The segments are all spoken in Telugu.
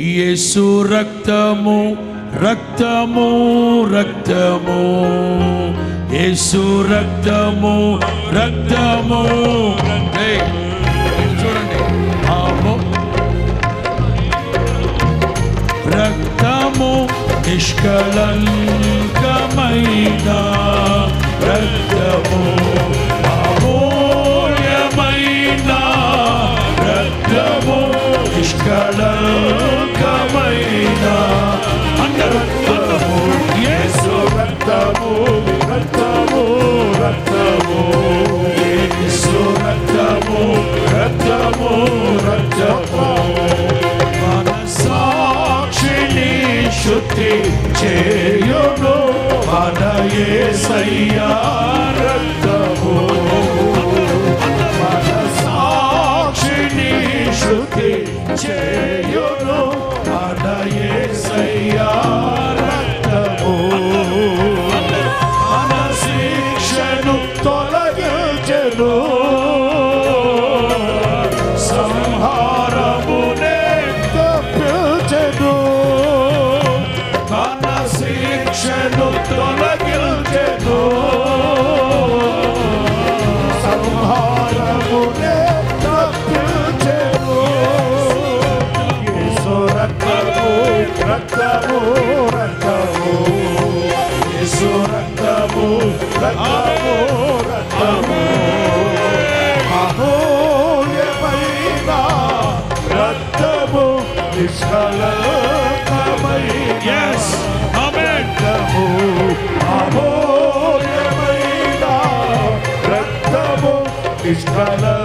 యేసు రక్తము రక్తము రక్తము. యేసు రక్తము రక్తము. చూడండి. రక్తము నిష్కలంకమైన రక్తము. सैया నిత్యము నిష్కలమై yes. Amen. రక్తము అమోయమైన రక్తము నిష్కలమై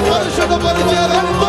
పరిశుభ్రపరిచారు